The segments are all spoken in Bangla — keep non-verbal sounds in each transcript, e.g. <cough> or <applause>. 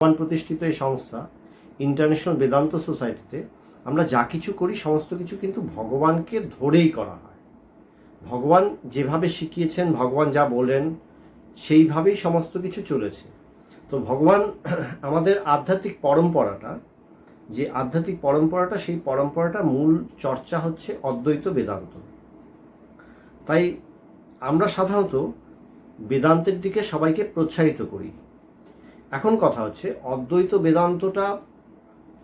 ভগবান প্রতিষ্ঠিত এই সংস্থা ইন্টারন্যাশনাল বেদান্ত সোসাইটিতে আমরা যা কিছু করি, সমস্ত কিছু কিন্তু ভগবানকে ধরেই করা হয়। ভগবান যেভাবে শিখিয়েছেন, ভগবান যা বলেন, সেইভাবেই সমস্ত কিছু চলেছে। তো ভগবান আমাদের আধ্যাত্মিক পরম্পরাটা, যে আধ্যাত্মিক পরম্পরাটা, সেই পরম্পরাটার মূল চর্চা হচ্ছে অদ্বৈত বেদান্ত। তাই আমরা সাধারণত বেদান্তের দিকে সবাইকে প্রোৎসাহিত করি। এখন কথা হচ্ছে, অদ্বৈত বেদান্তটা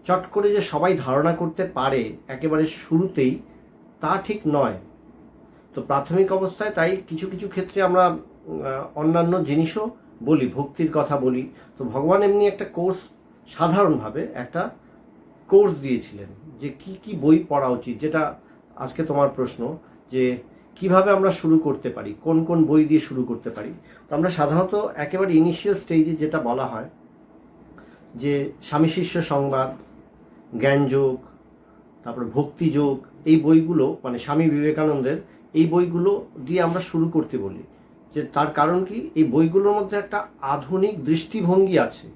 চট করে যে সবাই ধারণা করতে পারে একেবারে শুরুতেই, তা ঠিক নয়। তো প্রাথমিক অবস্থায় তাই কিছু কিছু ক্ষেত্রে আমরা অন্যান্য জিনিসও বলি, ভক্তির কথা বলি। তো ভগবান এমনি একটা কোর্স, সাধারণভাবে একটা কোর্স দিয়েছিলেন যে কি কি বই পড়া উচিত, যেটা আজকে তোমার প্রশ্ন যে কীভাবে আমরা শুরু করতে পারি, কোন কোন বই দিয়ে শুরু করতে পারি। তো আমরা সাধারণত একেবারে ইনিশিয়াল স্টেজে যেটা বলা হয়, যে স্বামী শিষ্য সংবাদ জ্ঞানযোগ তারপর ভক্তিযোগ এই বইগুলো মানে স্বামী বিবেকানন্দের এই বইগুলো দিয়ে আমরা শুরু করতে বলি। যে তার কারণ কি? এই বইগুলোর মধ্যে একটা আধুনিক দৃষ্টিভঙ্গি আছে।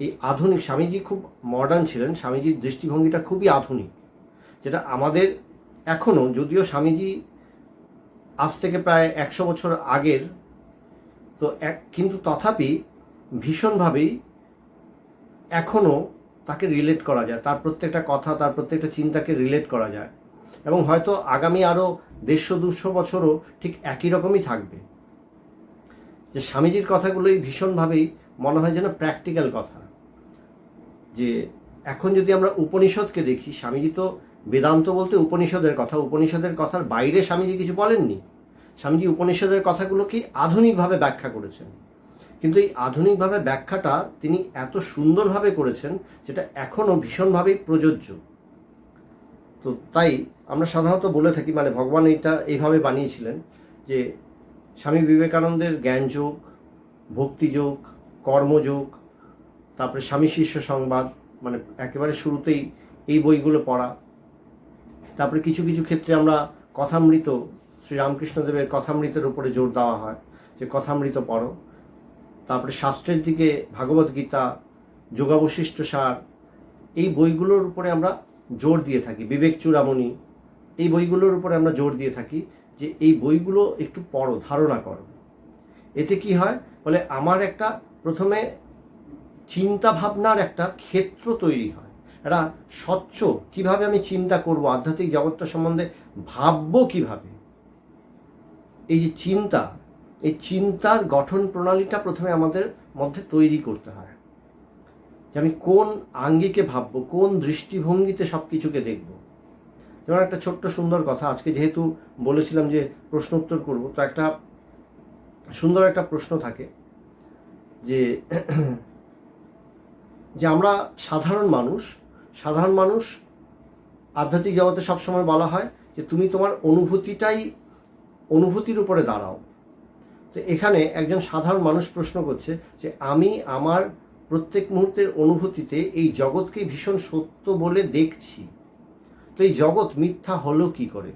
এই আধুনিক, স্বামীজি খুব মডার্ন ছিলেন, স্বামীজির দৃষ্টিভঙ্গিটা খুবই আধুনিক। যেটা আমাদের এখনও যদিও স্বামীজি আজ থেকে প্রায় একশো বছর আগের, তো এক, কিন্তু তথাপি ভীষণভাবেই এখনও তাকে রিলেট করা যায়। তার প্রত্যেকটা কথা, তার প্রত্যেকটা চিন্তাকে রিলেট করা যায়। এবং হয়তো আগামী আরও দেড়শো, দুশো বছরও ঠিক একই রকমই থাকবে। যে স্বামীজির কথাগুলোই ভীষণভাবেই মনে হয় যেন প্র্যাকটিক্যাল কথা। যে এখন যদি আমরা উপনিষদকে দেখি, স্বামীজি তো বেদান্ত বলতে উপনিষদের কথা। উপনিষদের কথার বাইরে স্বামীজি কিছু বলেননি। স্বামীজি উপনিষদের কথাগুলোকেই আধুনিকভাবে ব্যাখ্যা করেছেন। কিন্তু এই আধুনিকভাবে ব্যাখ্যাটা তিনি এত সুন্দরভাবে করেছেন, যেটা এখনও ভীষণভাবেই প্রযোজ্য। তো তাই আমরা সাধারণত বলে থাকি মানে ভগবান এটা এইভাবে বানিয়েছিলেন যে স্বামী বিবেকানন্দের জ্ঞানযোগ, ভক্তিযোগ, কর্মযোগ, তারপরে স্বামী শিষ্য সংবাদ মানে একেবারে শুরুতেই এই বইগুলো পড়া। তারপরে কিছু কিছু ক্ষেত্রে আমরা কথামৃত শ্রীরামকৃষ্ণদেবের কথামৃতের উপরে জোর দেওয়া হয়, যে কথামৃত পড়ো। তারপরে শাস্ত্রের দিকে ভাগবত গীতা, যোগাবশিষ্ট সার, এই বইগুলোর উপরে আমরা জোর দিয়ে থাকি। বিবেক চূড়ামণি, এই বইগুলোর উপরে আমরা জোর দিয়ে থাকি যে এই বইগুলো একটু পড়ো, ধারণা করো। এতে কি হয়? বলে আমার একটা প্রথমে চিন্তা ভাবনার একটা ক্ষেত্র তৈরি হয়। একটা স্বচ্ছ। কীভাবে আমি চিন্তা করব? আধ্যাত্মিক জগৎটা সম্বন্ধে ভাববো কীভাবে? এই যে চিন্তা, এই চিন্তার গঠন প্রণালীটা প্রথমে আমাদের মধ্যে তৈরি করতে হয়। যে আমি কোন আঙ্গিকে ভাববো? কোন দৃষ্টিভঙ্গিতে সব কিছুকে দেখব? যেমন একটা ছোট্ট সুন্দর কথা, আজকে যেহেতু বলেছিলাম যে প্রশ্ন উত্তর করব, তো একটা সুন্দর একটা প্রশ্ন থাকে যে যে আমরা সাধারণ মানুষ সাধারণ মানুষ, আধ্যাত্মিক জগতে সবসময় বলা হয় যে তুমি তোমার অনুভূতিটাই অনুভূতির উপরে দাঁড়াও। তো এখানে একজন সাধারণ মানুষ প্রশ্ন করছে যে আমি আমার প্রত্যেক মুহূর্তের অনুভূতিতে এই জগৎকে ভীষণ সত্য বলে দেখছি। তো এই জগৎ মিথ্যা হলো কি করে?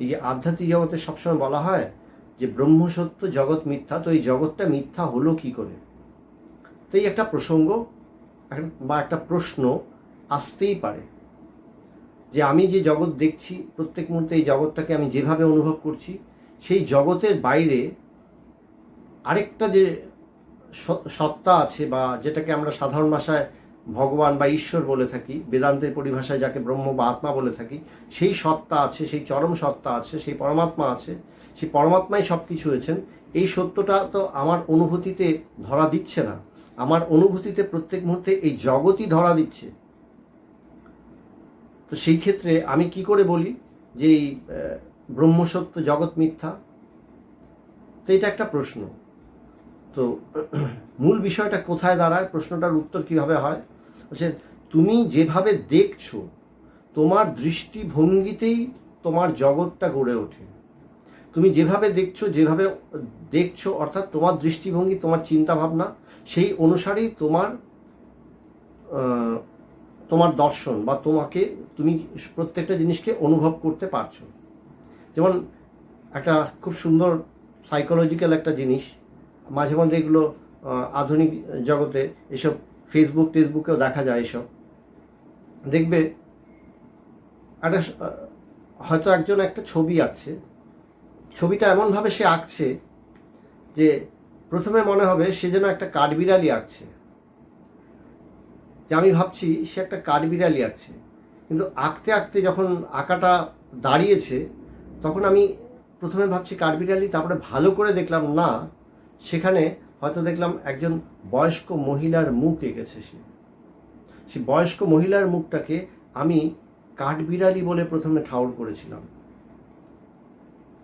এই যে আধ্যাত্মিক জগতে সবসময় বলা হয় যে ব্রহ্ম সত্য জগৎ মিথ্যা, তো এই জগৎটা মিথ্যা হলো কি করে? তো এই একটা প্রসঙ্গ বা একটা প্রশ্ন আসতেই পারে। যে আমি যে জগৎ দেখছি, প্রত্যেক মুহূর্তে এই জগৎটাকে আমি যেভাবে অনুভব করছি, সেই জগতের বাইরে আরেকটা যে সত্তা আছে বা যেটাকে আমরা সাধারণ ভাষায় ভগবান বা ঈশ্বর বলে থাকি, বেদান্তের পরিভাষায় যাকে ব্রহ্ম বা আত্মা বলে থাকি, সেই সত্তা আছে, সেই চরম সত্তা আছে, সেই পরমাত্মা আছে, সেই পরমাত্মাই সব কিছু হয়েছেন। এই সত্যটা তো আমার অনুভূতিতে ধরা দিচ্ছে না। আমার অনুভূতিতে প্রত্যেক মুহূর্তে এই জগৎই ধরা দিচ্ছে। তো সেই ক্ষেত্রে আমি কি করে বলি যে এই ব্রহ্মসত্য জগৎ মিথ্যা? তো এটা একটা প্রশ্ন। তো <clears throat> মূল বিষয়টা কোথায় দাঁড়ায়? প্রশ্নটার উত্তর কীভাবে হয়? বলছে, তুমি যেভাবে দেখছ, তোমার দৃষ্টিভঙ্গিতেই তোমার জগৎটা গড়ে ওঠে। তুমি যেভাবে দেখছ যেভাবে দেখছ, অর্থাৎ তোমার দৃষ্টিভঙ্গি, তোমার চিন্তাভাবনা, সেই অনুসারেই তোমার তোমার দর্শন বা তোমাকে তুমি প্রত্যেকটা জিনিসকে অনুভব করতে পারছ। যেমন একটা খুব সুন্দর সাইকোলজিক্যাল একটা জিনিস, মাঝে মাঝে এগুলো আধুনিক জগতে এসব ফেসবুক টেসবুকেও দেখা যায় এসব। দেখবে একটা হয়তো একজন একটা ছবি আঁকছে, ছবিটা এমনভাবে সে আঁকছে যে প্রথমে মনে হবে সে যেন একটা কাঠবিড়ালি আঁকছে। যে আমি ভাবছি সে একটা কাঠবিড়ালি আঁকছে। কিন্তু আঁকতে আঁকতে যখন আঁকাটা দাঁড়িয়েছে, তখন আমি প্রথমে ভাবছি কাঠবিড়ালি তারপরে ভালো করে দেখলাম না, সেখানে হয়তো দেখলাম একজন বয়স্ক মহিলার মুখ এঁকেছে সে। সে বয়স্ক মহিলার মুখটাকে আমি কাঠবিড়ালি বলে প্রথমে ঠাউর করেছিলাম।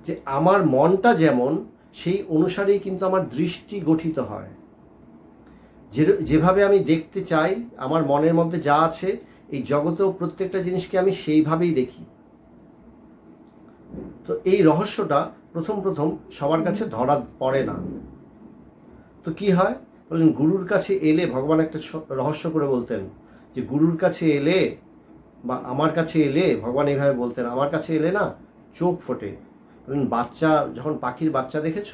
যে আমার মনটা যেমন, সেই অনুসারেই কিন্তু আমার দৃষ্টি গঠিত হয়। যে যেভাবে আমি দেখতে চাই, আমার মনের মধ্যে যা আছে, এই জগতেও প্রত্যেকটা জিনিসকে আমি সেইভাবেই দেখি। তো এই রহস্যটা প্রথম প্রথম সবার কাছে ধরা পড়ে না। তো কি হয়? বললেন, গুরুর কাছে এলে, ভগবান একটা রহস্য করে বলতেন, যে গুরুর কাছে এলে বা আমার কাছে এলে, ভগবান এইভাবে বলতেন, আমার কাছে এলে না, চোখ ফোটে। বাচ্চা, যখন পাখির বাচ্চা দেখেছ,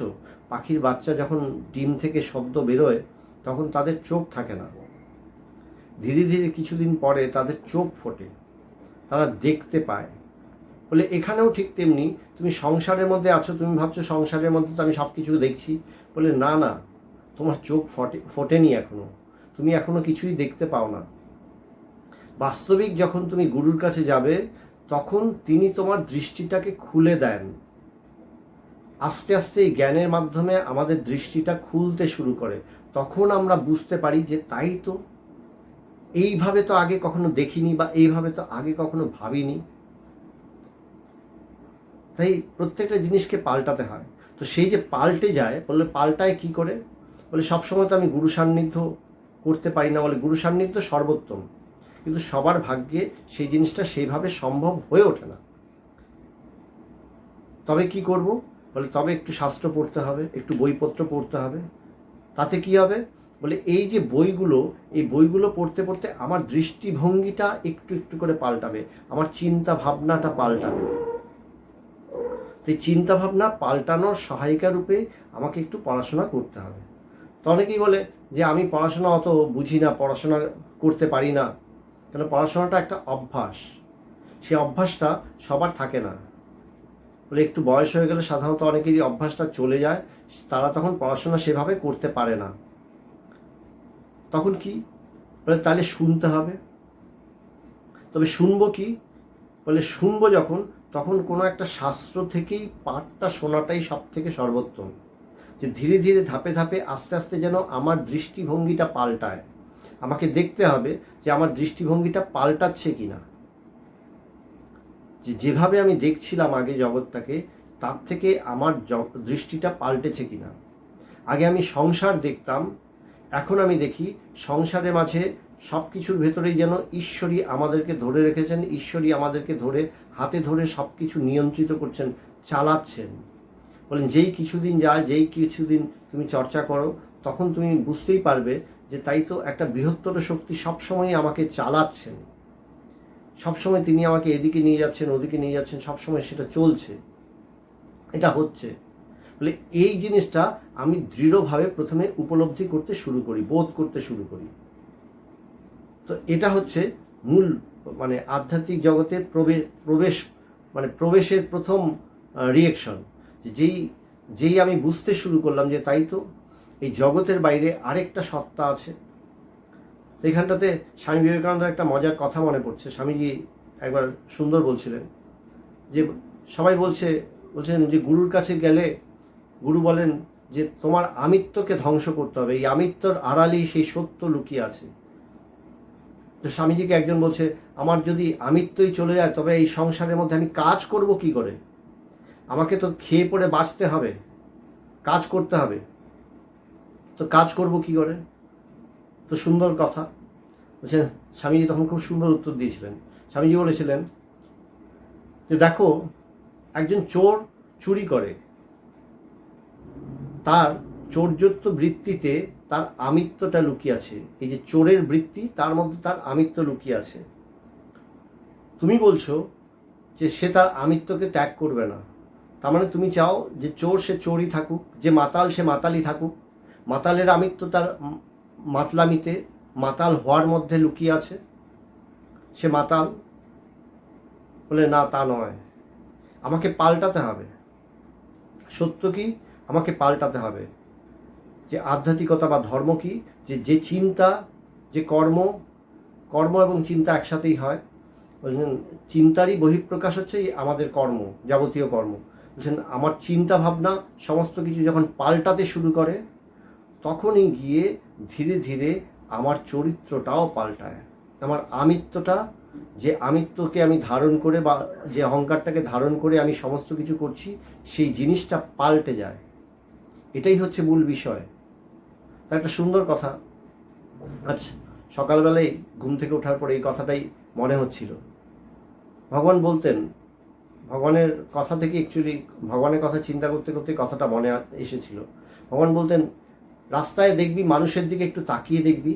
পাখির বাচ্চা যখন ডিম থেকে শব্দ বেরোয় তখন তাদের চোখ থাকে না। ধীরে ধীরে কিছুদিন পরে তাদের চোখ ফোটে। তারা দেখতে পায়। বলে, এখানেও ঠিক তেমনি। তুমি সংসারের মধ্যে আছো, তুমি ভাবছ সংসারের মধ্যে তো আমি সব কিছু দেখছি। বলে, না না, তোমার চোখ ফটে, ফোটেনি এখনও। তুমি এখনও কিছুই দেখতে পাও না। বাস্তবিক যখন তুমি গুরুর কাছে যাবে, তখন তিনি তোমার দৃষ্টিটাকে খুলে দেন। আস্তে আস্তে এই জ্ঞানের মাধ্যমে আমাদের দৃষ্টিটা খুলতে শুরু করে, তখন আমরা বুঝতে পারি যে তাই তো, এইভাবে তো আগে কখনো দেখিনি বা এইভাবে তো আগে কখনো ভাবিনি। তাই প্রত্যেকটা জিনিসকে পাল্টাতে হয়। তো সেই যে পাল্টে যায়, বললে পাল্টায় কি করে? বলে সবসময় তো আমি গুরু সান্নিধ্য করতে পারি না, বলে গুরু সান্নিধ্য সর্বোত্তম। কিন্তু সবার ভাগ্যে সেই জিনিসটা সেইভাবে সম্ভব হয়ে ওঠে না। তবে কি করব? বলে, তবে একটু শাস্ত্র পড়তে হবে, একটু বইপত্র পড়তে হবে। তাতে কি হবে? বলে, এই যে বইগুলো, এই বইগুলো পড়তে পড়তে আমার দৃষ্টিভঙ্গিটা একটু একটু করে পাল্টাবে, আমার চিন্তা ভাবনাটা পাল্টাবে। তো এই চিন্তা ভাবনা পাল্টানোর সহায়িকা রূপে আমাকে একটু পড়াশোনা করতে হবে। তো অনেকেই বলে যে, আমি পড়াশোনা অত বুঝি না, পড়াশোনা করতে পারি না। কেন? পড়াশোনাটা একটা অভ্যাস। সেই অভ্যাসটা সবার থাকে না। বলে একটু বয়স হয়ে গেলে সাধারণত অনেকেরই অভ্যাসটা চলে যায়, তারা তখন পড়াশোনা সেভাবে করতে পারে না। তখন কি? বলে তাহলে শুনতে হবে। তবে শুনব কি? বলে শুনব যখন, তখন কোনো একটা শাস্ত্র থেকেই পাঠটা শোনাটাই সব থেকে সর্বোত্তম। যে ধীরে ধীরে ধাপে ধাপে আস্তে আস্তে যেন আমার দৃষ্টিভঙ্গিটা পাল্টায়। আমাকে দেখতে হবে যে আমার দৃষ্টিভঙ্গিটা পাল্টাচ্ছে কিনা। যে যেভাবে আমি দেখছিলাম আগে জগৎটাকে, তার থেকে আমার দৃষ্টিটা পাল্টেছে কিনা। আগে আমি সংসার দেখতাম, এখন আমি দেখি সংসারের মাঝে সব কিছুর ভেতরেই যেন ঈশ্বরই আমাদেরকে ধরে রেখেছেন, ঈশ্বরই আমাদেরকে ধরে, হাতে ধরে সব কিছু নিয়ন্ত্রিত করছেন, চালাচ্ছেন। বলেন, যেই কিছুদিন যায়, যেই কিছুদিন তুমি চর্চা করো, তখন তুমি বুঝতেই পারবে যে তাই তো একটা বৃহত্তর শক্তি সবসময় আমাকে চালাচ্ছেন। সবসময় তিনি আমাকে এদিকে নিয়ে যাচ্ছেন, ওদিকে নিয়ে যাচ্ছেন, সবসময় সেটা চলছে। এটা হচ্ছে। বলে এই জিনিসটা আমি দৃঢ়ভাবে প্রথমে উপলব্ধি করতে শুরু করি, বোধ করতে শুরু করি। তো এটা হচ্ছে মূল মানে আধ্যাত্মিক জগতে প্রবেশ প্রবেশ মানে প্রবেশের প্রথম রিয়েকশন যেই যেই আমি বুঝতে শুরু করলাম যে তাই তো, এই জগতের বাইরে আরেকটা সত্তা আছে। তো এখানটাতে স্বামী বিবেকানন্দের একটা মজার কথা মনে পড়ছে। স্বামীজি একবার সুন্দর বলছিলেন যে, সবাই বলছে বলছেন যে, গুরুর কাছে গেলে গুরু বলেন যে, তোমার আমিত্বকে ধ্বংস করতে হবে। এই আমিত্বর আড়ালেই সেই সত্য লুকিয়ে আছে। তো স্বামীজিকে একজন বলছে, আমার যদি আমিত্বই চলে যায়, তবে এই সংসারের মধ্যে আমি কাজ করব কি করে? আমাকে তো খেয়ে পড়ে বাঁচতে হবে, কাজ করতে হবে। তো কাজ করব কি করে? তো সুন্দর কথা। বলছে, স্বামীজি তখন খুব সুন্দর উত্তর দিয়েছিলেন। স্বামীজি বলেছিলেন যে, দেখো, একজন চোর চুরি করে। তার চোরযত্ব বৃত্তিতে তার আমিত্বটা লুকিয়ে আছে। এই যে চোরের বৃত্তি, তার মধ্যে তার আমিত্ব লুকিয়ে আছে। তুমি বলছো যে, সে তার আমিত্বকে ত্যাগ করবে না। তার মানে তুমি চাও যে, চোর সে চোরই থাকুক, যে মাতাল সে মাতালই থাকুক। মাতালের আমিত্ব তার মাতলামিতে মাতাল হওয়ার মধ্যে লুকিয়ে আছে। সে মাতাল বলে, না, তা নয়। আমাকে পাল্টাতে হবে। সত্য কি? আমাকে পাল্টাতে হবে। যে আধ্যাত্মিকতা বা ধর্ম কি? যে যে চিন্তা, যে কর্ম কর্ম এবং চিন্তা একসাথেই হয়। বলছেন, চিন্তারই বহিঃপ্রকাশ হচ্ছে আমাদের কর্ম, যাবতীয় কর্ম। বলছেন, আমার চিন্তা ভাবনা সমস্ত কিছু যখন পাল্টাতে শুরু করে তখনই গিয়ে ধীরে ধীরে আমার চরিত্রটাও পাল্টায়। আমার আমিত্বটা, যে আমিত্বকে আমি ধারণ করে বা যে অহংকারটাকে ধারণ করে আমি সমস্ত কিছু করছি, সেই জিনিসটা পাল্টে যায়। এটাই হচ্ছে মূল বিষয়। তা একটা সুন্দর কথা। আচ্ছা সকালবেলায় ঘুম থেকে ওঠার পরে এই কথাটাই মনে হচ্ছিল। ভগবান বলতেন, ভগবানের কথা থেকে অ্যাকচুয়ালি ভগবানের কথা চিন্তা করতে করতে কথাটা মনে এসেছিল। ভগবান বলতেন রাস্তায় দেখবি মানুষের দিকে একটু তাকিয়ে দেখবি।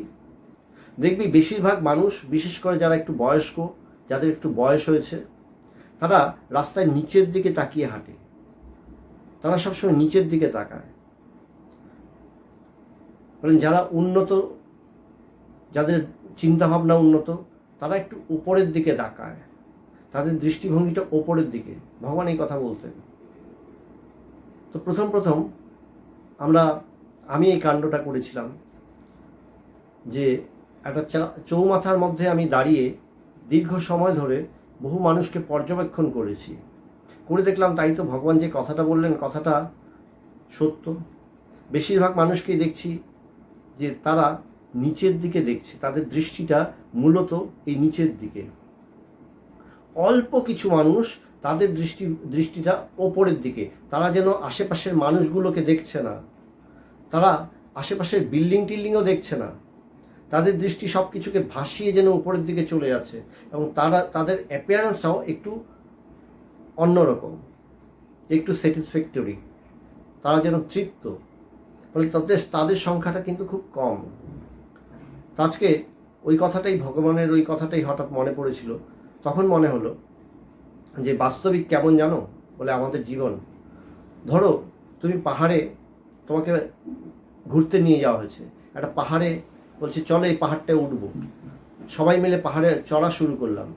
দেখবি বেশিরভাগ মানুষ, বিশেষ করে যারা একটু বয়স্ক, যাদের একটু বয়স হয়েছে, তারা রাস্তায় নিচের দিকে তাকিয়ে হাঁটে। তারা সবসময় নিচের দিকে তাকায়। বলেন যারা উন্নত, যাদের চিন্তাভাবনা উন্নত, তারা একটু উপরের দিকে তাকায়। তাদের দৃষ্টিভঙ্গিটা ওপরের দিকে। ভগবান এই কথা বলতেন। তো প্রথম প্রথম আমরা আমি এই কাণ্ডটা করেছিলাম যে একটা চৌমাথার মধ্যে আমি দাঁড়িয়ে দীর্ঘ সময় ধরে বহু মানুষকে পর্যবেক্ষণ করেছি। করে দেখলাম তাই তো ভগবান যে কথাটা বললেন, কথাটা সত্য। বেশিরভাগ মানুষকেই দেখছি যে তারা নিচের দিকে দেখছে, তাদের দৃষ্টিটা মূলত এই নিচের দিকে। অল্প কিছু মানুষ তাদের দৃষ্টি, দৃষ্টিটা ওপরের দিকে, তারা যেন আশেপাশের মানুষগুলোকে দেখছে না। তারা আশেপাশের বিল্ডিং টিল্ডিংও দেখছে না। তাদের দৃষ্টি সব কিছুকে ভাসিয়ে যেন উপরের দিকে চলে যাচ্ছে এবং তারা, তাদের অ্যাপিয়ারেন্সটাও একটু অন্যরকম, একটু স্যাটিসফ্যাক্টরি তারা যেন তৃপ্ত। ফলে তাদের তাদের সংখ্যাটা কিন্তু খুব কম। আজকে ওই কথাটাই, ভগবানের ওই কথাটাই হঠাৎ মনে পড়েছিল। তখন মনে হলো যে বাস্তবিক কেমন জানো? বলে আমাদের জীবন। ধরো, তুমি পাহাড়ে তোমাকে ঘুরতে নিয়ে যাওয়া হয়েছে। একটা পাহাড়ে বলছে, চলো এই পাহাড়টায় উঠবো। সবাই মিলে পাহাড়ে চড়া শুরু করলাম।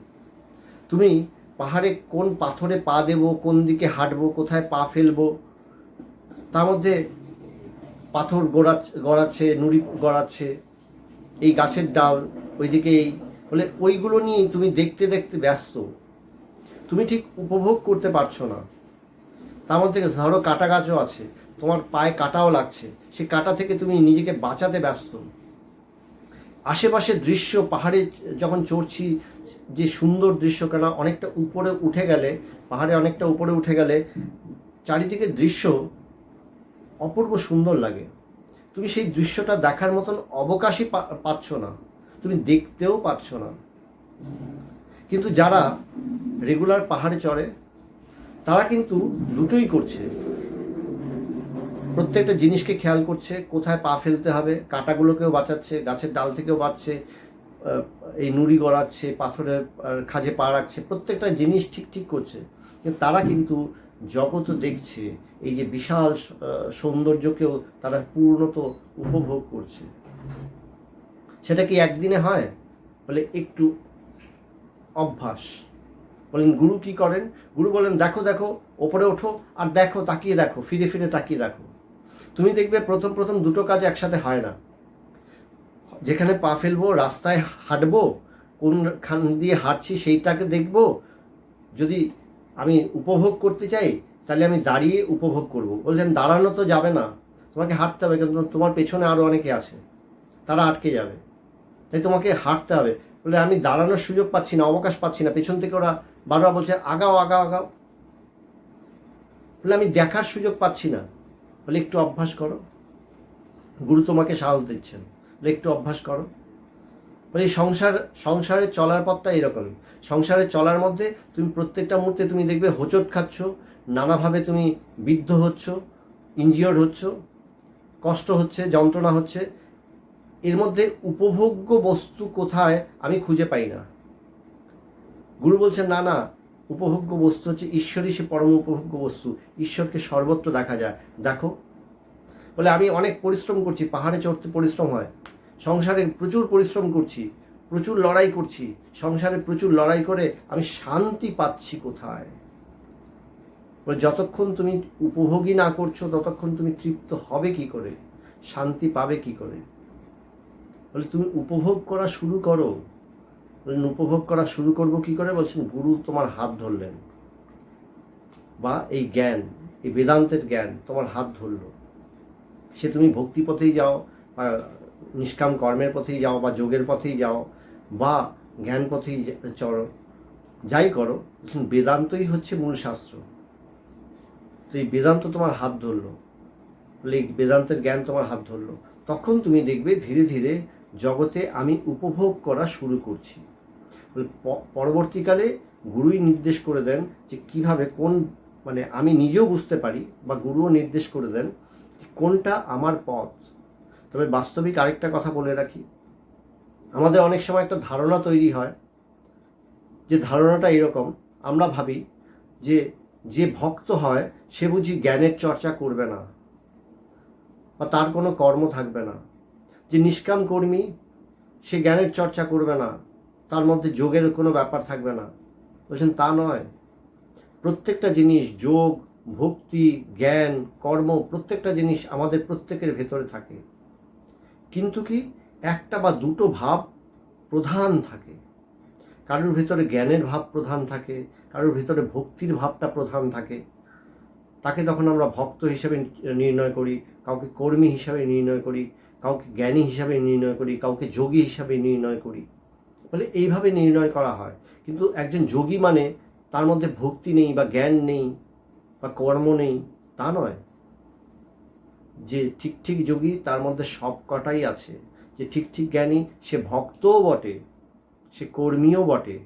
তুমি পাহাড়ে কোন পাথরে পা দেবো, কোন দিকে হাঁটবো, কোথায় পা ফেলব, তার মধ্যে পাথর গড়াচ্ছে গড়াচ্ছে, নুড়ি গড়াচ্ছে, এই গাছের ডাল, ওইদিকে এই, বলে ওইগুলো নিয়ে তুমি দেখতে দেখতে ব্যস্ত। তুমি ঠিক উপভোগ করতে পারছ না। তার মধ্যে ধরো কাটা গাছও আছে। তোমার পায়ে কাটাও লাগছে। সে কাটা থেকে তুমি নিজেকে বাঁচাতে ব্যস্ত। আশেপাশের দৃশ্য, পাহাড়ে যখন চড়ছি, যে সুন্দর দৃশ্য কেন অনেকটা উপরে উঠে গেলে, পাহাড়ে অনেকটা উপরে উঠে গেলে চারিদিকের দৃশ্য অপূর্ব সুন্দর লাগে। তুমি সেই দৃশ্যটা দেখার মতন অবকাশই পাচ্ছ না। তুমি দেখতেও পাচ্ছ না। কিন্তু যারা রেগুলার পাহাড়ে চড়ে, তারা কিন্তু দুটোই করছে। প্রত্যেকটা জিনিসকে খেয়াল করছে, কোথায় পা ফেলতে হবে, কাটাগুলোকেও বাঁচাচ্ছে, গাছের ডাল থেকেও বাঁচছে এই নুড়ি গড়াচ্ছে, পাথরের খাজে পা রাখছে, প্রত্যেকটা জিনিস ঠিক ঠিক করছে। তারা কিন্তু জগৎ দেখছে, এই যে বিশাল সৌন্দর্যকেও তারা পূর্ণত উপভোগ করছে। সেটা কি একদিনে হয়? বলে একটু অভ্যাস। বলেন, গুরু কি করেন? গুরু বলেন, দেখো দেখো, ওপরে ওঠো, আর দেখো, তাকিয়ে দেখো, ফিরে ফিরে তাকিয়ে দেখো। তুমি দেখবে প্রথম প্রথম দুটো কাজ একসাথে হয় না। যেখানে পা ফেলব, রাস্তায় হাঁটবো কোন খান দিয়ে হাঁটছি সেইটাকে দেখব। যদি আমি উপভোগ করতে চাই, তাহলে আমি দাঁড়িয়ে উপভোগ করব। বলছেন, দাঁড়ানো তো যাবে না। তোমাকে হাঁটতে হবে, কিন্তু তোমার পেছনে আরও অনেকে আছে। তারা আটকে যাবে। তাই তোমাকে হাঁটতে হবে। বলে, আমি দাঁড়ানোর সুযোগ পাচ্ছি না, অবকাশ পাচ্ছি না। পেছন থেকে ওরা বারবার বলছে, আগাও আগাও আগাও। বলে, আমি দেখার সুযোগ পাচ্ছি না। বলে, একটু অভ্যাস করো। গুরু তোমাকে সাহস দিচ্ছেন। বলে, একটু অভ্যাস করো। বলে সংসার, সংসারে চলার পথটা এরকমই সংসারে চলার মধ্যে তুমি প্রত্যেকটা মুহূর্তে তুমি দেখবে হোঁচট খাচ্ছ, নানাভাবে তুমি বিদ্ধ হচ্ছ, ইনজিওর্ড হচ্ছ, কষ্ট হচ্ছে, যন্ত্রণা হচ্ছে। এর মধ্যে উপভোগ্য বস্তু কোথায় আমি খুঁজে পাই না। গুরু বলছেন, না না উপভোগ্য বস্তু হচ্ছে ঈশ্বরই সে পরম উপভোগ্য বস্তু ঈশ্বরকে সর্বত্র দেখা যায়। দেখো, বলে আমি অনেক পরিশ্রম করছি, পাহাড়ে চড়তে পরিশ্রম হয়। সংসারে প্রচুর পরিশ্রম করছি, প্রচুর লড়াই করছি। সংসারে প্রচুর লড়াই করে আমি শান্তি পাচ্ছি কোথায়? যতক্ষণ তুমি উপভোগই না করছ, ততক্ষণ তুমি তৃপ্ত হবে কি করে? শান্তি পাবে কি করে? বলে তুমি উপভোগ করা শুরু করো। বললেন, উপভোগ করা শুরু করব কি করে? বলছেন, গুরু তোমার হাত ধরলেন বা এই জ্ঞান, এই বেদান্তের জ্ঞান তোমার হাত ধরলো। সে তুমি ভক্তি পথেই যাও বা নিষ্কাম কর্মের পথেই যাও বা যোগের পথেই যাও বা জ্ঞান পথেই চড়ো, যাই করো বেদান্তই হচ্ছে মূল শাস্ত্র। তো এই বেদান্ত তোমার হাত ধরলো বেদান্তের জ্ঞান তোমার হাত ধরলো, তখন তুমি দেখবে ধীরে ধীরে জগতে আমি উপভোগ করা শুরু করছি। পরবর্তীকালে গুরুই নির্দেশ করে দেন যে কীভাবে কোন মানে আমি নিজেও বুঝতে পারি বা গুরুও নির্দেশ করে দেন কোনটা আমার পথ। তবে বাস্তবিক আরেকটা কথা বলে রাখি। আমাদের অনেক সময় একটা ধারণা তৈরি হয় যে ধারণাটা এরকম। আমরা ভাবি যে যে ভক্ত হয় সে বুঝি জ্ঞানের চর্চা করবে না বা তার কোনো কর্ম থাকবে না। যে নিষ্কাম কর্মী সে জ্ঞানের চর্চা করবে না। তার মধ্যে যোগের কোনো ব্যাপার থাকবে না। বলছেন, তা নয়। প্রত্যেকটা জিনিস, যোগ, ভক্তি, জ্ঞান, কর্ম, প্রত্যেকটা জিনিস আমাদের প্রত্যেকের ভেতরে থাকে। কিন্তু কি একটা বা দুটো ভাব প্রধান থাকে। কারোর ভিতরে জ্ঞানের ভাব প্রধান থাকে, কারোর ভিতরে ভক্তির ভাবটা প্রধান থাকে। তাকে তখন আমরা ভক্ত হিসেবে নির্ণয় করি, কাউকে কর্মী হিসাবে নির্ণয় করি, কাউকে জ্ঞানী হিসাবে নির্ণয় করি, কাউকে যোগী হিসাবে নির্ণয় করি। বলে এইভাবে নির্ণয় করা হয়। কিন্তু একজন যোগী মানে তার মধ্যে ভক্তি নেই বা জ্ঞান নেই বা কর্ম নেই, তা নয়। যে ঠিক ঠিক যোগী তার মধ্যে সব কটাই আছে। যে ঠিক ঠিক জ্ঞানী সে ভক্তও বটে, সে কর্মীও বটে।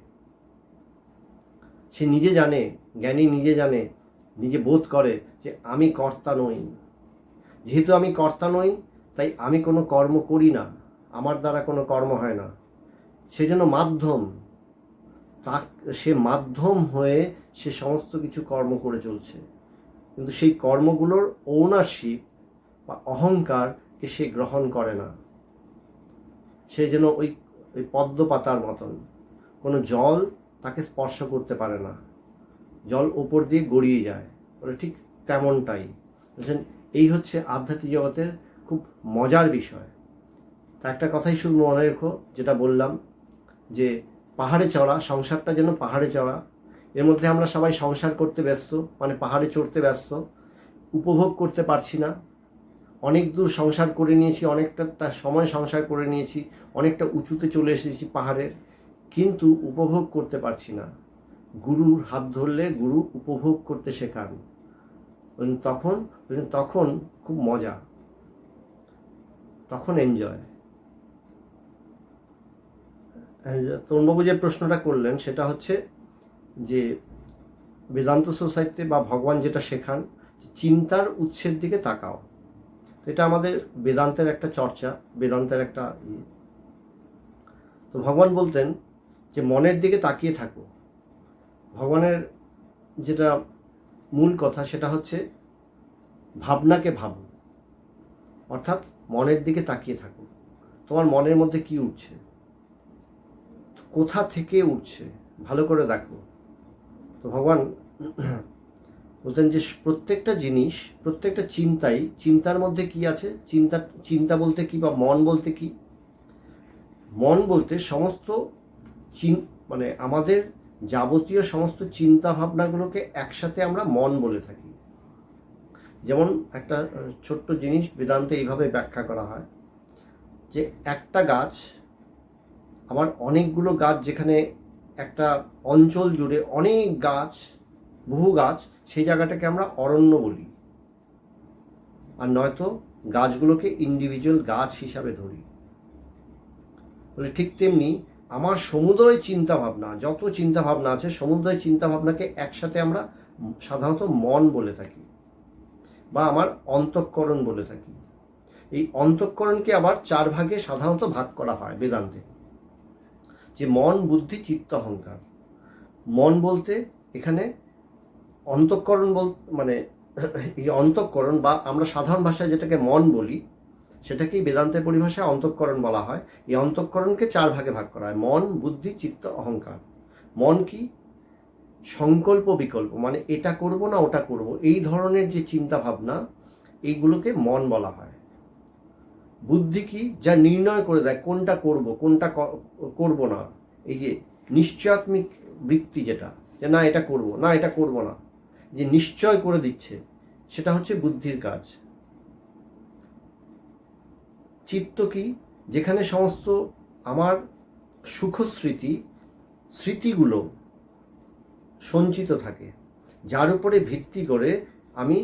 সে নিজে জানে, জ্ঞানী নিজে জানে, নিজে বোধ করে যে আমি কর্তা নই। যেহেতু আমি কর্তা নই, তাই আমি কোনো কর্ম করি না। আমার দ্বারা কোনো কর্ম হয় না। সেজন্য মাধ্যম তা সে মাধ্যম হয়ে সে সমস্ত কিছু কর্ম করে চলছে। কিন্তু সেই কর্মগুলোর ওনারশিপ বা অহংকারকে সে গ্রহণ করে না। সে যেন ওই ওই পদ্ম পাতার মতন কোনো জল তাকে স্পর্শ করতে পারে না। জল ওপর দিয়ে গড়িয়ে যায়। বলে ঠিক তেমনটাই। বলছেন এই হচ্ছে আধ্যাত্মিক জগতের খুব মজার বিষয়। তা একটা কথাই শুধু মনে রেখো, যেটা বললাম যে পাহাড়ে চড়া, সংসারটা যেন পাহাড়ে চড়া। এর মধ্যে আমরা সবাই সংসার করতে ব্যস্ত মানে পাহাড়ে চড়তে ব্যস্ত। উপভোগ করতে পারছি না। অনেক দূর সংসার করে নিয়েছি, অনেকটা সময় সংসার করে নিয়েছি, অনেকটা উঁচুতে চলে এসেছি পাহাড়ের। কিন্তু উপভোগ করতে পারছি না। গুরুর হাত ধরলে গুরু উপভোগ করতে শেখান। তখন তখন খুব মজা। তখন এনজয় তরুণবাবু যে প্রশ্নটা করলেন, সেটা হচ্ছে যে বেদান্ত সোসাইটিতে বা ভগবান যেটা শেখান চিন্তার উৎসের দিকে তাকাও। এটা আমাদের বেদান্তের একটা চর্চা, বেদান্তের একটা ইয়ে। তো ভগবান বলতেন যে মনের দিকে তাকিয়ে থাকো। ভগবানের যেটা মূল কথা, সেটা হচ্ছে ভাবনাকে ভাবো। অর্থাৎ মনের দিকে তাকিয়ে থাকো। তোমার মনের মধ্যে কি উঠছে? কোথা থেকে উঠছে? ভালো করে দেখো। তো ভগবান বলতেন যে প্রত্যেকটা জিনিস, প্রত্যেকটা চিন্তাই, চিন্তার মধ্যে কি আছে? চিন্তা চিন্তা বলতে কি বা মন বলতে কি? মন বলতে সমস্ত চিন মানে আমাদের যাবতীয় সমস্ত চিন্তা ভাবনাগুলোকে একসাথে আমরা মন বলে থাকি। যেমন একটা ছোট্ট জিনিস বেদান্তে এইভাবে ব্যাখ্যা করা হয় যে একটা গাছ আবার অনেকগুলো গাছ যেখানে একটা অঞ্চল জুড়ে অনেক গাছ, বহু গাছ, সেই জায়গাটাকে আমরা অরণ্য বলি। আর নয়তো গাছগুলোকে ইন্ডিভিজুয়াল গাছ হিসাবে ধরি। বলে ঠিক তেমনি আমার সমুদয় চিন্তা ভাবনা যত চিন্তা ভাবনা আছে, সমুদয় চিন্তা ভাবনাকে একসাথে আমরা সাধারণত মন বলে থাকি বা আমার অন্তঃকরণ বলে থাকি। এই অন্তঃকরণকে আবার চার ভাগে সাধারণত ভাগ করা হয় বেদান্তে। যে মন, বুদ্ধি, চিত্ত, অহংকার। মন বলতে এখানে অন্তঃকরণ বল মানে <clears throat> এই অন্তঃকরণ বা আমরা সাধারণ ভাষায় যেটাকে মন বলি, সেটাকেই বেদান্তের পরিভাষায় অন্তঃকরণ বলা হয়। এই অন্তঃকরণকে চার ভাগে ভাগ করা হয়, মন, বুদ্ধি, চিত্ত, অহংকার। মন কি? সংকল্প, বিকল্প মানে এটা করব না, ওটা করব। এই ধরনের যে চিন্তা ভাবনা, এইগুলোকে মন বলা হয়। বুদ্ধি কি? যা নির্ণয় করে দেয় কোনটা করব কোনটা করব না। এই যে নিশ্চয়াত্মিক বৃত্তি যেটা, যে না, এটা করব, না, এটা করব না, যে নিশ্চয় করে দিচ্ছে, সেটা হচ্ছে বুদ্ধির কাজ। চিত্ত কি? যেখানে সমস্ত আমার সুখস্মৃতি, স্মৃতিগুলো সঞ্চিত থাকে, যার উপরে ভিত্তি করে আমি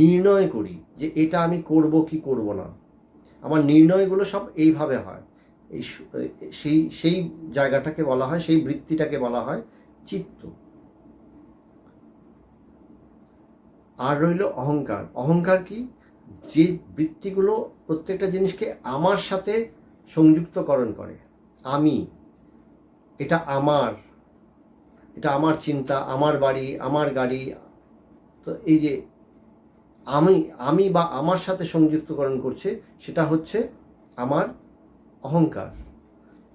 নির্ণয় করি যে এটা আমি করব কি করব না। আমার নির্ণয়গুলো সব এইভাবে হয়। এই সেই সেই জায়গাটাকে বলা হয়, সেই বৃত্তিটাকে বলা হয় চিত্ত। আর রইল অহংকার। অহংকার কি? যে বৃত্তিগুলো প্রত্যেকটা জিনিসকে আমার সাথে সংযুক্তকরণ করে। আমি, এটা আমার এটা আমার চিন্তা, আমার বাড়ি, আমার গাড়ি, তো এই যে আমি আমি বা আমার সাথে সংযুক্তকরণ করছে, সেটা হচ্ছে আমার অহংকার।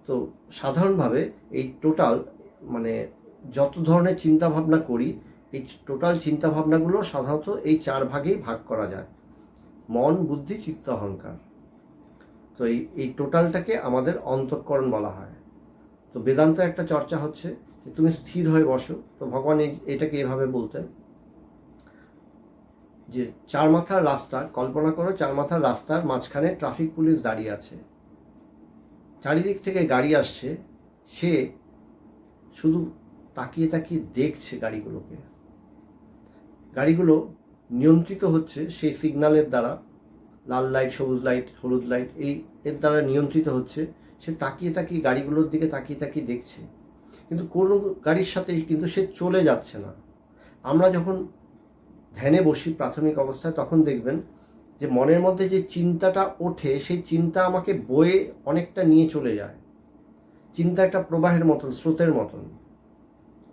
তো সাধারণভাবে এই টোটাল মানে যত ধরনের চিন্তা ভাবনা করি, এই টোটাল চিন্তা ভাবনাগুলো সাধারণত এই চার ভাগেই ভাগ করা যায়। মন, বুদ্ধি, চিত্ত, অহংকার। তো এই এই টোটালটাকে আমাদের অন্তঃকরণ বলা হয়। তো বেদান্ত একটা চর্চা হচ্ছে তুমি স্থির হয়ে বসো। তো ভগবান এটাকে এভাবে বলতেন। যে চার মাথার রাস্তা, কল্পনা করো চার মাথার রাস্তার মাঝখানে ট্রাফিক পুলিশ দাঁড়িয়ে আছে। চারিদিক থেকে গাড়ি আসছে, সে শুধু তাকিয়ে তাকিয়ে দেখছে গাড়িগুলোকে। গাড়িগুলো নিয়ন্ত্রিত হচ্ছে সেই সিগন্যালের দ্বারা, লাল লাইট সবুজ লাইট হলুদ লাইট এই এর দ্বারা নিয়ন্ত্রিত হচ্ছে। সে তাকিয়ে তাকিয়ে গাড়িগুলোর দিকে তাকিয়ে তাকিয়ে দেখছে। কিন্তু কোনো গাড়ির সাথে কিন্তু সে চলে যাচ্ছে না। আমরা যখন ধ্যানে বসি প্রাথমিক অবস্থায় তখন দেখবেন যে মনের মধ্যে যে চিন্তাটা ওঠে, সেই চিন্তা আমাকে বয়ে অনেকটা নিয়ে চলে যায়। চিন্তা একটা প্রবাহের মতন, স্রোতের মতন।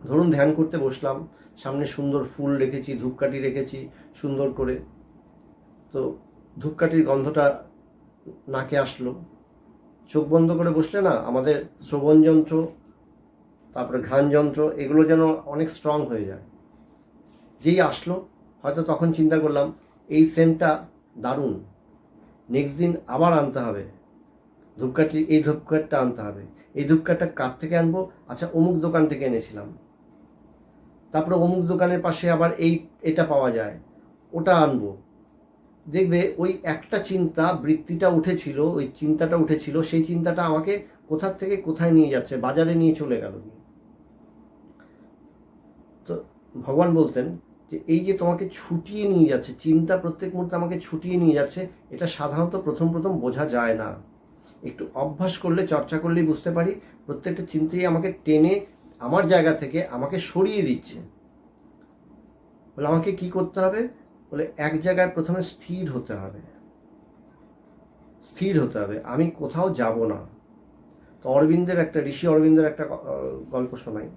ধরুন ধ্যান করতে বসলাম, সামনে সুন্দর ফুল রেখেছি, ধূপকাঠি রেখেছি, সুন্দর করে। তো ধূপকাঠির গন্ধটা নাকে আসলো। চোখ বন্ধ করে বসলে না আমাদের শ্রবণ যন্ত্র, তারপরে ঘ্রাণ যন্ত্র, এগুলো যেন অনেক স্ট্রং হয়ে যায়। যেই আসলো হয়তো তখন চিন্তা করলাম, এই সেন্টটা দারুণ। নেক্সট দিন আবার আনতে হবে। ধূপকাঠি, এই ধূপকাঠটা আনতে হবে। এই ধূপকাঠটা কার থেকে আনব? আচ্ছা অমুক দোকান থেকে এনেছিলাম। তারপরে অমুক দোকানের পাশে আবার এই, এটা পাওয়া যায়। ওটা আনব। দেখবে ওই একটা চিন্তা বৃত্তিটা উঠেছিল, ওই চিন্তাটা উঠেছিল, সেই চিন্তাটা আমাকে কোথার থেকে কোথায় নিয়ে যাচ্ছে, বাজারে নিয়ে চলে গেল। তো ভগবান বলতেন যে এই যে তোমাকে ছুটিয়ে নিয়ে যাচ্ছে, চিন্তা প্রত্যেক মুহূর্তে আমাকে ছুটিয়ে নিয়ে যাচ্ছে, এটা সাধারণত প্রথম প্রথম বোঝা যায় না। একটু অভ্যাস করলে, চর্চা করলেই বুঝতে পারি, প্রত্যেকটা চিন্তাই আমাকে টেনে আমার জায়গা থেকে আমাকে সরিয়ে দিচ্ছে। বলে আমাকে কি করতে হবে? বলে এক জায়গায় প্রথমে স্থির হতে হবে। স্থির হতে হবে, আমি কোথাও যাব না। তো অরবিন্দের একটা, ঋষি অরবিন্দের একটা গল্প শোনাই।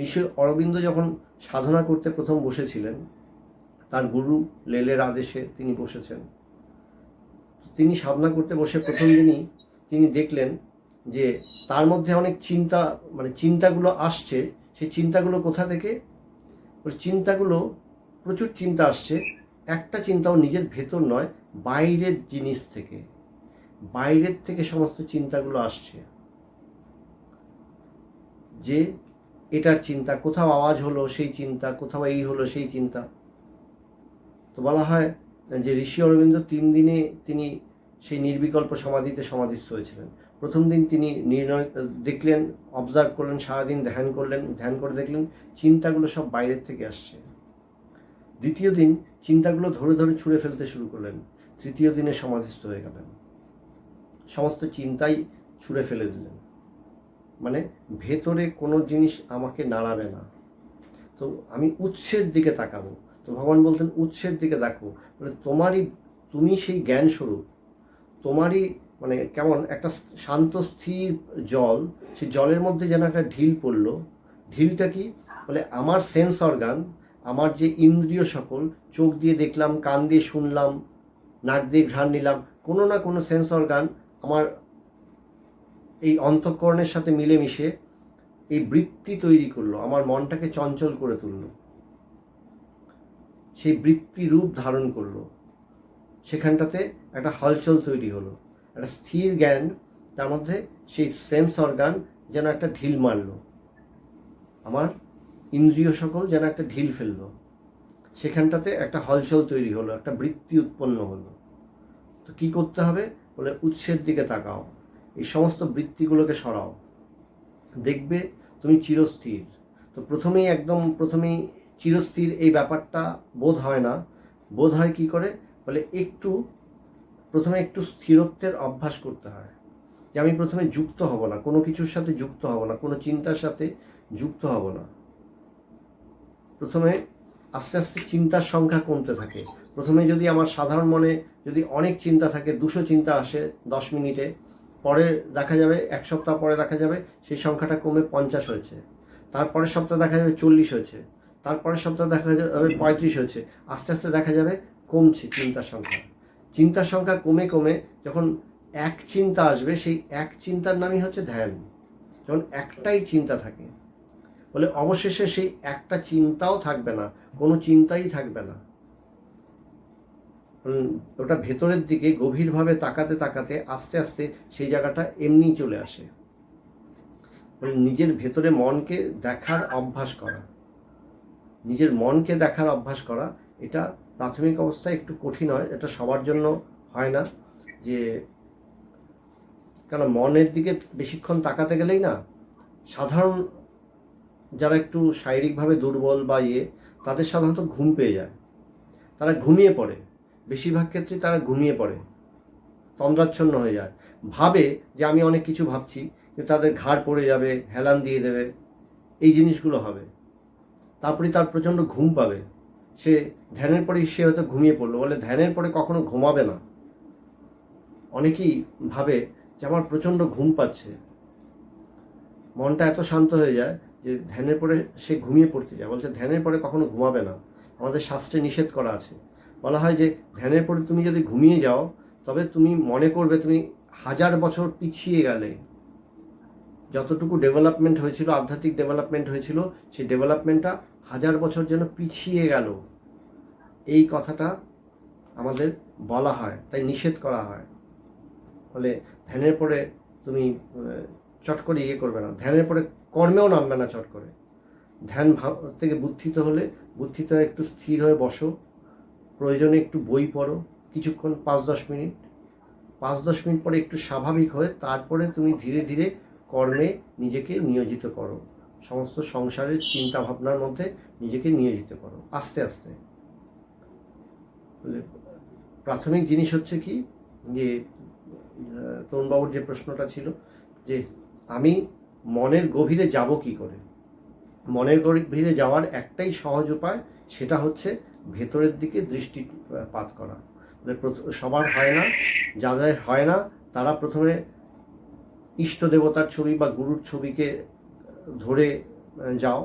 ঋষি অরবিন্দ যখন সাধনা করতে প্রথম বসেছিলেন, তার গুরু লেলের আদেশে তিনি বসেছেন। তিনি সাধনা করতে বসে প্রথম দিনই তিনি দেখলেন যে তার মধ্যে অনেক চিন্তা মানে চিন্তাগুলো আসছে। সেই চিন্তাগুলো কোথা থেকে? ওই চিন্তাগুলো, প্রচুর চিন্তা আসছে। একটা চিন্তাও নিজের ভেতর নয়, বাইরের জিনিস থেকে। বাইরের থেকে সমস্ত চিন্তাগুলো আসছে। যে এটার চিন্তা, কোথাও আওয়াজ হলো সেই চিন্তা, কোথাও এই হলো সেই চিন্তা। তো বলা হয় যে ঋষি অরবিন্দ তিন দিনে তিনি সেই নির্বিকল্প সমাধিতে সমাধিস্থ হয়েছিলেন। প্রথম দিন তিনি নির্ণয়, দেখলেন অবজার্ভ করলেন, সারাদিন ধ্যান করলেন, ধ্যান করে দেখলেন, চিন্তাগুলো সব বাইরের থেকে আসছে। দ্বিতীয় দিন চিন্তাগুলো ধরে ধরে ছুঁড়ে ফেলতে শুরু করলেন। তৃতীয় দিনে সমাধিস্থ হয়ে গেলেন। সমস্ত চিন্তাই ছুঁড়ে ফেলে দিলেন। মানে ভেতরে কোনো জিনিস আমাকে নাড়াবে না। তো আমি উৎসের দিকে তাকাবো। তো ভগবান বলতেন, উৎসের দিকে দেখো। মানে তোমারই, তুমি সেই জ্ঞান স্বরূপ তোমারই মানে কেমন, একটা শান্ত, স্থির জল, সেই জলের মধ্যে যেন একটা ঢিল পড়ল। ঢিলটা কি? বলে আমার সেন্স অর্গান আমার যে ইন্দ্রিয় সকল, চোখ দিয়ে দেখলাম, কান দিয়ে শুনলাম, নাক দিয়ে ঘ্রাণ নিলাম, কোনো না কোনো সেন্স অর্গান আমার এই অন্তঃকরণের সাথে মিলেমিশে এই বৃত্তি তৈরি করল, আমার মনটাকে চঞ্চল করে তুলল। সেই বৃত্তি রূপ ধারণ করল। সেখানটাতে একটা হলচল তৈরি হলো, একটা স্থির জ্ঞান, তার মধ্যে সেই সেন্স অর্গান যেন একটা ঢিল মারল। আমার ইন্দ্রিয় সকল যেন একটা ঢিল ফেলল। সেখানটাতে একটা হলচল তৈরি হলো, একটা বৃত্তি উৎপন্ন হলো। তো কি করতে হবে? বলে উৎসের দিকে তাকাও। এই সমস্ত বৃত্তিগুলোকে সরাও। দেখবে তুমি চিরস্থির। তো প্রথমেই একদম প্রথমেই চিরস্থির এই ব্যাপারটা বোধ হয় না। বোধ হয় কি করে? বলে একটু, প্রথমে একটু স্থিরত্বের অভ্যাস করতে হয়। যে আমি প্রথমে যুক্ত হব না, কোনো কিছুর সাথে যুক্ত হব না, কোনো চিন্তার সাথে যুক্ত হব না। প্রথমে আস্তে আস্তে চিন্তার সংখ্যা কমতে থাকে। প্রথমে যদি আমার সাধারণ মনে যদি অনেক চিন্তা থাকে, দুশো চিন্তা আসে দশ মিনিটে পরে দেখা যাবে, এক সপ্তাহ পরে দেখা যাবে, সেই সংখ্যাটা কমে পঞ্চাশ হয়েছে। তারপরের সপ্তাহ দেখা যাবে চল্লিশ হয়েছে। তারপরের সপ্তাহ দেখা যাবে পঁয়ত্রিশ হয়েছে। আস্তে আস্তে দেখা যাবে কমছে চিন্তার সংখ্যা। চিন্তার সংখ্যা কমে কমে যখন এক চিন্তা আসবে, সেই এক চিন্তার নামই হচ্ছে ধ্যান। যখন একটাই চিন্তা থাকে, বলে অবশেষে সেই একটা চিন্তাও থাকবে না, কোনো চিন্তাই থাকবে না। ওটা ভেতরের দিকে গভীরভাবে তাকাতে তাকাতে আস্তে আস্তে সেই জায়গাটা এমনি চলে আসে। মানে নিজের ভেতরে মনকে দেখার অভ্যাস করা। নিজের মনকে দেখার অভ্যাস করা, এটা প্রাথমিক অবস্থায় একটু কঠিন হয়, এটা সবার জন্য হয় না। যে কেন মনের দিকে বেশিক্ষণ তাকাতে গেলেই না, সাধারণ যারা একটু শারীরিকভাবে দুর্বল বা ইয়ে তাদের সাধারণত ঘুম পেয়ে যায়। তারা ঘুমিয়ে পড়ে। বেশিরভাগ ক্ষেত্রেই তারা ঘুমিয়ে পড়ে, তন্দ্রাচ্ছন্ন হয়ে যায়। ভাবে যে আমি অনেক কিছু ভাবছি, কিন্তু তাদের ঘাড় পড়ে যাবে, হেলান দিয়ে দেবে, এই জিনিসগুলো হবে। তারপরে তার প্রচণ্ড ঘুম পাবে। সে ধ্যানের পরেই সে হয়তো ঘুমিয়ে পড়ল। বলে ধ্যানের পরে কখনো ঘুমাবে না। অনেকেই ভাবে যে আমার প্রচণ্ড ঘুম পাচ্ছে। মনটা এত শান্ত হয়ে যায় যে ধ্যানের পরে সে ঘুমিয়ে পড়তে যায়। বলছে ধ্যানের পরে কখনো ঘুমাবে না। আমাদের শাস্ত্রে নিষেধ করা আছে। বলা হয় যে, ধ্যানের পরে তুমি যদি ঘুমিয়ে যাও, তবে তুমি মনে করবে তুমি হাজার বছর পিছিয়ে গেলে। যতটুকু ডেভেলপমেন্ট হয়েছিল, আধ্যাত্মিক ডেভেলপমেন্ট হয়েছিল, সেই ডেভেলপমেন্টটা হাজার বছর যেন পিছিয়ে গেল। এই কথাটা আমাদের বলা হয়, তাই নিষেধ করা হয়। ফলে ধ্যানের পরে তুমি চট করে ইয়ে করবে না। ধ্যানের পরে কর্মেও নামবে না চট করে। ধ্যান ভাব থেকে বুদ্ধিত হলে, বুদ্ধিত একটু স্থির হয়ে বসো। প্রয়োজনে একটু বই পড়ো, কিছুক্ষণ পাঁচ দশ মিনিট। পাঁচ দশ মিনিট পরে একটু স্বাভাবিক হয়ে তারপরে তুমি ধীরে ধীরে কর্মে নিজেকে নিয়োজিত করো। সমস্ত সংসারের চিন্তা ভাবনার মধ্যে নিজেকে নিয়োজিত করো। আস্তে আস্তে। প্রাথমিক জিনিস হচ্ছে কি? যে তরুণবাবুর যে প্রশ্নটা ছিল যে, আমি মনের গভীরে যাব কি করে? মনের গভীরে যাওয়ার একটাই সহজ উপায় সেটা হচ্ছে ভেতরের দিকে দৃষ্টিপাত করা। মানে সবার হয় না, যাদের হয় না, তারা প্রথমে ইষ্ট দেবতার ছবি বা গুরুর ছবিকে ধরে যাও।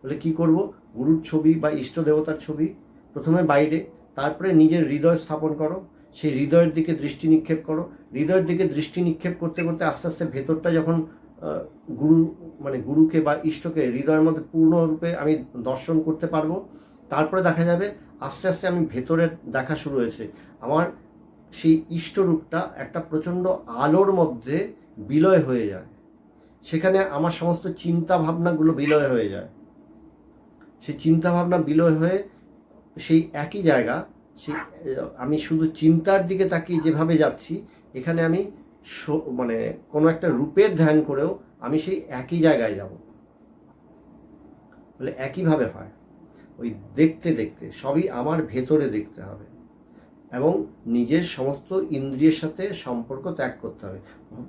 বলে কি করব? গুরুর ছবি বা ইষ্ট দেবতার ছবি প্রথমে বাইরে, তারপরে নিজের হৃদয় স্থাপন করো। সেই হৃদয়ের দিকে দৃষ্টি নিক্ষেপ করো। হৃদয়ের দিকে দৃষ্টি নিক্ষেপ করতে করতে আস্তে আস্তে ভেতরটা যখন গুরু মানে গুরুকে বা ইষ্টকে হৃদয়ের মধ্যে পূর্ণরূপে আমি দর্শন করতে পারব তারপরে দেখা যাবে আস্তে আস্তে আমি ভেতরে দেখা শুরু হয়েছে। আমার সেই ইষ্টরূপটা একটা প্রচণ্ড আলোর মধ্যে বিলয় হয়ে যায়। সেখানে আমার সমস্ত চিন্তা ভাবনাগুলো বিলয় হয়ে যায়। সেই চিন্তা ভাবনা বিলয় হয়ে সেই একই জায়গা, সেই, আমি শুধু চিন্তার দিকে তাকিয়ে যেভাবে যাচ্ছি, এখানে আমি মানে কোনো একটা রূপের ধ্যান করেও আমি সেই একই জায়গায় যাব। বলে একইভাবে হয়। ওই দেখতে দেখতে, সবই আমার ভেতরে দেখতে হবে। এবং নিজের সমস্ত ইন্দ্রিয়ের সাথে সম্পর্ক ত্যাগ করতে হবে।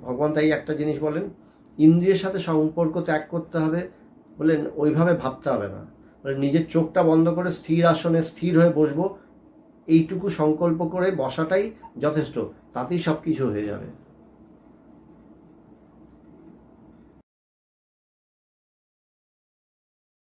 ভগবান তাই একটা জিনিস বলেন, ইন্দ্রিয়ের সাথে সম্পর্ক ত্যাগ করতে হবে বলেন, ওইভাবে ভাবতে হবে না। বলে নিজের চোখটা বন্ধ করে স্থির আসনে স্থির হয়ে বসবো, এইটুকু সংকল্প করে বসাটাই যথেষ্ট, তাতেই সব কিছু হয়ে যাবে।